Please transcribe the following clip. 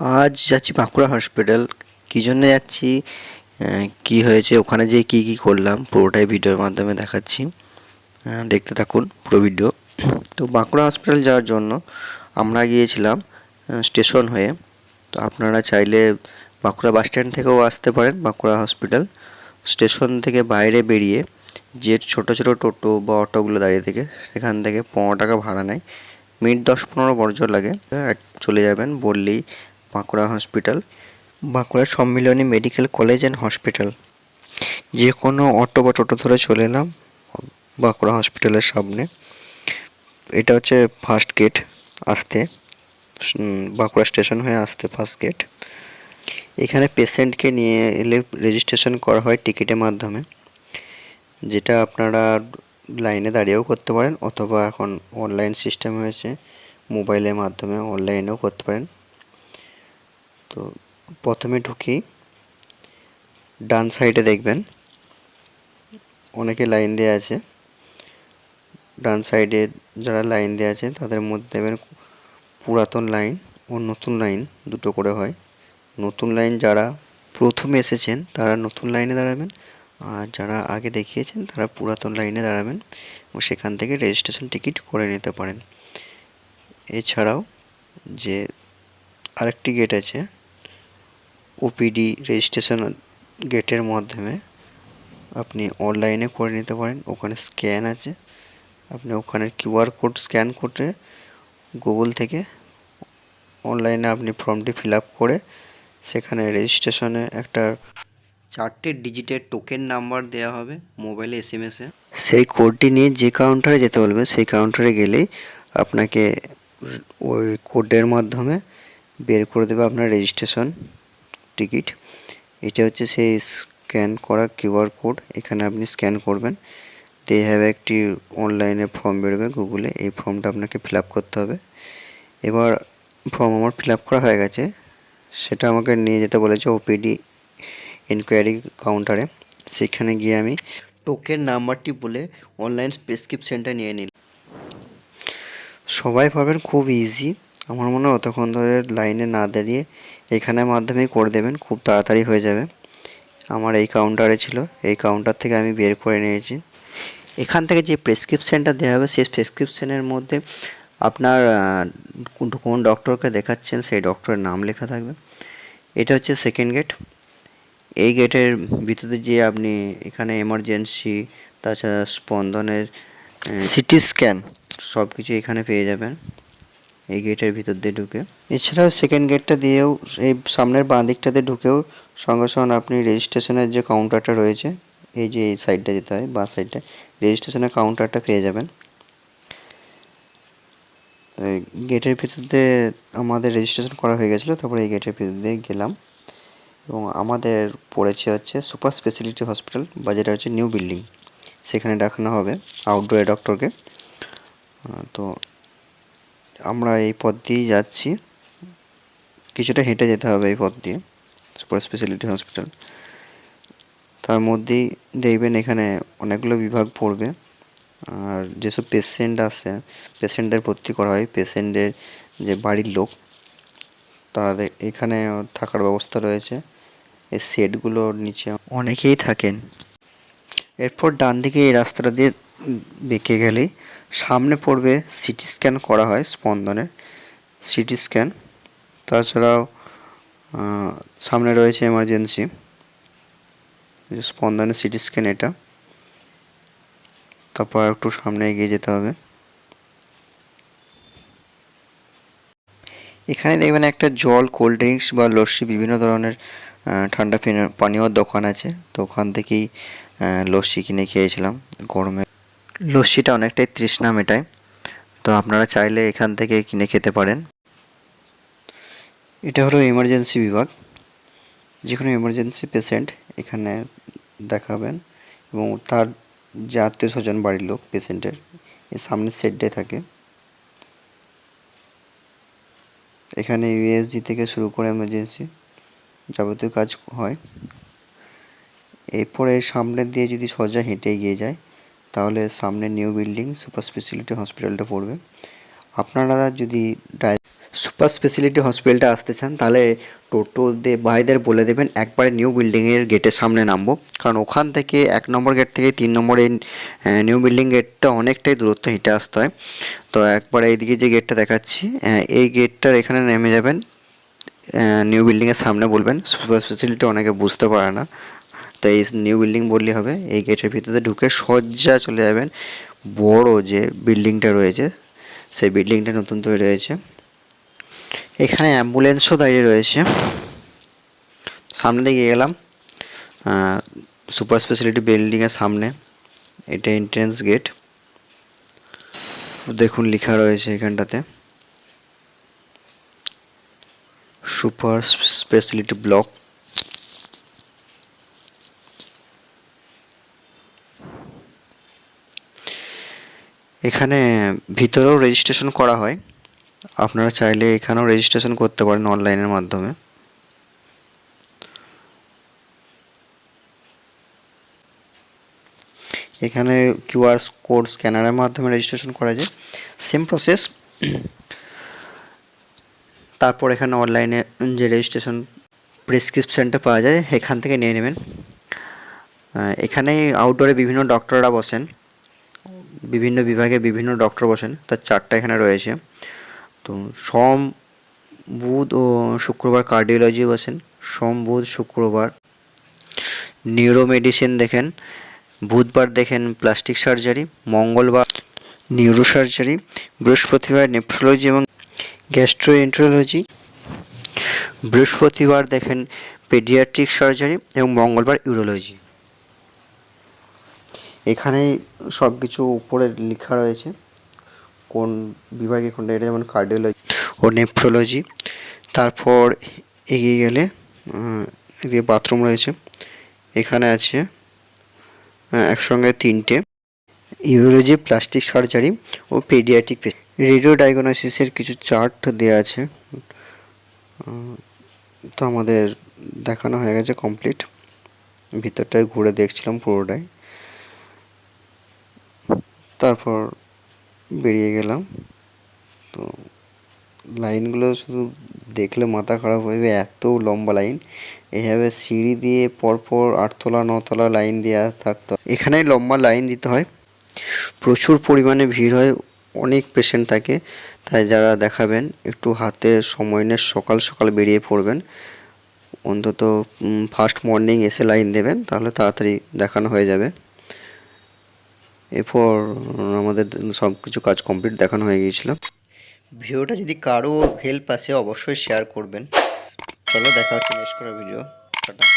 আজ যাচ্ছি বাঁকুড়া হসপিটাল। কী জন্য যাচ্ছি? কি হয়েছে? ওখানে যে কি কি করলাম? পুরোটাই ভিডিওর মাধ্যমে দেখাচ্ছি। দেখতে থাকুন পুরো ভিডিও। তো বাঁকুড়া হসপিটাল যাওয়ার জন্য আমরা গিয়েছিলাম স্টেশন হয়ে। তো আপনারা চাইলে বাঁকুড়া বাস স্ট্যান্ড থেকেও আসতে পারেন, বাঁকুড়া হসপিটাল। স্টেশন থেকে বাইরে বেরিয়ে যে ছোট ছোট টোটো বা অটোগুলো দাঁড়িয়ে থেকে, সেখান থেকে পনেরো টাকা ভাড়া নেয়। মিনিট দশ পনেরো বর্জ্য লাগে। চলে যাবেন বললেই Bankura hospital, Bankura Sammilani medical college and hospital. যে কোনো অটো বা টোটো ধরে চলে এলাম, বাঁকুড়া হসপিটালের সামনে। এটা হচ্ছে ফার্স্ট গেট আসতে বাঁকুড়া স্টেশন হয়ে আসতে ফার্স্ট গেট এখানে পেশেন্টকে নিয়ে এলে রেজিস্ট্রেশন করা হয় টিকিটের মাধ্যমে। যেটা আপনারা লাইনে দাঁড়িয়েও করতে পারেন, অথবা এখন অনলাইন সিস্টেম হয়েছে মোবাইলের মাধ্যমে অনলাইনেও করতে পারেন। তো প্রথমে ঢুকি। ডান সাইডে দেখবেন। অনেকে লাইন দেওয়া আছে। ডান সাইডে যারা লাইন দেওয়া আছে, তাদের মধ্যে দেখবেন পুরাতন লাইন ও নতুন লাইন দুটো করে হয়। নতুন লাইন যারা প্রথমে এসেছেন, তারা নতুন লাইনে দাঁড়াবেন। আর যারা আগে দেখিয়েছেন, তারা পুরাতন লাইনে দাঁড়াবেন ও সেখান থেকে রেজিস্ট্রেশন টিকিট করে নিতে পারেন। এছাড়াও যে আরেকটি গেট আছে ওপিডি রেজিস্ট্রেশন গেটের মাধ্যমে আপনি অনলাইনে করে নিতে পারেন। ওখানে স্ক্যান আছে। আপনি ওখানে কিউআর কোড স্ক্যান করে গুগল থেকে অনলাইনে আপনি ফর্মটি ফিল করে সেখানে রেজিস্ট্রেশনে একটা চারটে ডিজিটের টোকেন নাম্বার দেওয়া হবে মোবাইলে এস এম সেই কোডটি নিয়ে যে কাউন্টারে যেতে বলবে, সেই কাউন্টারে গেলেই আপনাকে ওই কোডের মাধ্যমে বের করে দেবে আপনার রেজিস্ট্রেশন টিকিট। এটা হচ্ছে সেই স্ক্যান করা কিউআর কোড। এখানে আপনি স্ক্যান করবেন। দিয়ে হ্যাভ একটি অনলাইনে ফর্ম বেরোবে গুগলে। এই ফর্মটা আপনাকে ফিল করতে হবে। এবার ফর্ম আমার ফিল করা হয়ে গেছে। সেটা আমাকে নিয়ে যেতে বলেছে ওপিডি ইনকোয়ারি কাউন্টারে সেখানে গিয়ে আমি টোকেন নাম্বারটি বলে অনলাইন প্রেসক্রিপশনটা নিয়ে নিলাম। সবাই পাবেন, খুব ইজি আমার মনে হয় অতক্ষণ ধরে লাইনে না দাঁড়িয়ে এখানের মাধ্যমেই করে দেবেন খুব তাড়াতাড়ি হয়ে যাবে। আমার এই কাউন্টারে ছিল এই কাউন্টার থেকে আমি বের করে নিয়েছি। এখান থেকে যে প্রেসক্রিপশানটা দেওয়া হবে সেই প্রেসক্রিপশানের মধ্যে আপনার কোন কোন ডক্টরকে দেখাচ্ছেন সেই ডক্টরের নাম লেখা থাকবে। এটা হচ্ছে সেকেন্ড গেট এই গেটের ভিতরে যে আপনি এখানে এমার্জেন্সি তাছাড়া স্পন্দনের সিটি স্ক্যান সব কিছু এখানে পেয়ে যাবেন। এই গেটের ভিতর দিয়ে ঢুকে। এছাড়াও সেকেন্ড গেটটা দিয়েও এই সামনের বাঁ দিকটাতে ঢুকেও সঙ্গে সঙ্গে আপনি রেজিস্ট্রেশনের যে কাউন্টারটা রয়েছে, এই যে এই সাইডটা যেতে হয়, বাঁ সাইডটা রেজিস্ট্রেশনের কাউন্টারটা পেয়ে যাবেন। গেটের ভিতর দিয়ে আমাদের রেজিস্ট্রেশন করা হয়ে গেছিল, তারপরে এই গেটের ভিতর দিয়ে গেলাম। এবং আমাদের পড়েছে হচ্ছে সুপার স্পেশালিটি হসপিটাল বা যেটা হচ্ছে নিউ বিল্ডিং সেখানে দেখানো হবে আউটডোরে ডক্টরকে তো আমরা এই পথ দিয়েই যাচ্ছি। কিছুটা হেঁটে যেতে হবে এই পথ দিয়ে সুপার স্পেশালিটি হসপিটাল তার মধ্যেই দেখবেন এখানে অনেকগুলো বিভাগ পড়বে। আর যেসব পেশেন্ট আসে পেশেন্টদের ভর্তি করা হয় পেশেন্টের যে বাড়ির লোক, তাদের এখানে থাকার ব্যবস্থা রয়েছে। এই সেটগুলোর নিচে অনেকেই থাকেন। এরপর ডান দিকে এই রাস্তাটা দিয়ে বেঁকে গেলেই সামনে পড়বে সিটি স্ক্যান করা হয় স্পন্দনের সিটি স্ক্যান। তাছাড়াও সামনে রয়েছে এমার্জেন্সি স্পন্দনের সিটি স্ক্যান এটা। তারপর একটু সামনে এগিয়ে যেতে হবে। এখানে দেখবেন একটা জল কোল্ড ড্রিঙ্কস বা লস্যি বিভিন্ন ধরনের ঠান্ডা পিনে- পানীয়র দোকান আছে। তো ওখান থেকেই লস্যি কিনে খেয়েছিলাম। গরমে লস্যিটা অনেকটাই তৃষ্ণা মেটায়। তো আপনারা চাইলে এখান থেকে কিনে খেতে পারেন। এটা হলো এমার্জেন্সি বিভাগ। যে কোনো এমার্জেন্সি পেশেন্ট এখানে দেখাবেন এবং তার যে আত্মীয় স্বজন বাড়ির লোক পেশেন্টের সামনের সেটটাই থাকে। এখানে ইউএসজি থেকে শুরু করে এমার্জেন্সি যাবতীয় কাজ হয়। এরপরে সামনে দিয়ে যদি সোজা হেঁটে এগিয়ে যায় তাহলে সামনে নিউ বিল্ডিং, সুপার স্পেশালিটি হসপিটালটা পড়বে। আপনারা যদি সুপার স্পেশালিটি হসপিটালটা আসতে চান, তাহলে টোটো ভাইদের বলে দেবেন, একবারে নিউ বিল্ডিংয়ের গেটের সামনে নামবো। কারণ ওখান থেকে এক নম্বর গেট থেকে তিন নম্বর নিউ বিল্ডিং গেটটা অনেকটাই দূরত্ব, হেঁটে আসতে হয়। তো একবারে এইদিকে যে গেটটা দেখাচ্ছি এই গেটটার এখানে নেমে যাবেন। নিউ বিল্ডিংয়ের সামনে বলবেন। সুপার স্পেশালিটি অনেকে বুঝতে পারে না। তাই এই নিউ বিল্ডিং বললেই হবে। এই গেটের ভিতরে ঢুকে সজ্জা চলে যাবেন। বড় যে বিল্ডিংটা রয়েছে, সেই বিল্ডিংটা নতুন তৈরি হয়েছে। এখানে অ্যাম্বুলেন্সও দাঁড়িয়ে রয়েছে। সামনে দিকে গেলাম। সুপার স্পেশালিটি বিল্ডিংয়ের সামনে। এটা এন্ট্রেন্স গেট দেখুন লেখা রয়েছে এখানটাতে। সুপার স্পেশালিটি ব্লক এখানে ভিতরেও রেজিস্ট্রেশন করা হয়। আপনারা চাইলে এখানেও রেজিস্ট্রেশন করতে পারেন অনলাইনের মাধ্যমে। এখানে কিউআর কোড স্ক্যানারের মাধ্যমে রেজিস্ট্রেশন করা যায়। সেম প্রসেস তারপর এখানে অনলাইনে যে রেজিস্ট্রেশন প্রেসক্রিপশানটা পাওয়া যায়, এখান থেকে নিয়ে নেবেন। এখানে আউটডোরে বিভিন্ন ডক্টররা বসেন। বিভিন্ন বিভাগে বিভিন্ন ডক্টর বসেন, তার চারটা এখানে রয়েছে। তো সোম, বুধ ও শুক্রবার কার্ডিওলজি বসেন, সোম, বুধ, শুক্রবার নিউরো মেডিসিন দেখেন, বুধবার দেখেন প্লাস্টিক সার্জারি মঙ্গলবার নিউরো সার্জারি বৃহস্পতিবার নেফ্রোলজি এবং গ্যাস্ট্রোএন্ট্রোলজি বৃহস্পতিবার দেখেন পেডিয়াট্রিক সার্জারি এবং মঙ্গলবার ইউরোলজি এখানেই সব কিছু উপরে লেখা রয়েছে। কোন বিভাগে কোনটা, এটা যেমন কার্ডিওলজি ও নেফ্রোলজি তারপর এগিয়ে গেলে এদিকে বাথরুম রয়েছে। এখানে আছে একসঙ্গে তিনটে ইউরোলজি প্লাস্টিক সার্জারি ও পেডিয়াট্রিক রেডিও ডায়াগনোসিসের কিছু চার্ট দেওয়া আছে। তো আমাদের দেখানো হয়ে গেছে কমপ্লিট ভিতরটায় ঘুরে দেখছিলাম পুরোটাই। তারপর বেরিয়ে গেলাম। তো লাইনগুলো শুধু দেখলে মাথা খারাপ হয়ে যাবে, এত লম্বা লাইন। এইভাবে সিঁড়ি দিয়ে পরপর আটতলা, নতলা লাইন দেওয়া থাকতো। এখানেই লম্বা লাইন দিতে হয়। প্রচুর পরিমাণে ভিড় হয়, অনেক পেশেন্ট থাকে। তাই যারা দেখাবেন, একটু হাতে সময় নিয়ে সকাল সকাল বেরিয়ে পড়বেন। অন্তত ফার্স্ট মর্নিং এসে লাইন দেবেন, তাহলে তাড়াতাড়ি দেখানো হয়ে যাবে। এরপর আমাদের সব কিছু কাজ কমপ্লিট দেখানো হয়ে গিয়েছিল। ভিডিওটা যদি কারও হেল্প আসে, অবশ্যই শেয়ার করবেন। চলো দেখা হচ্ছে নেক্সট করা ভিডিও টাটা।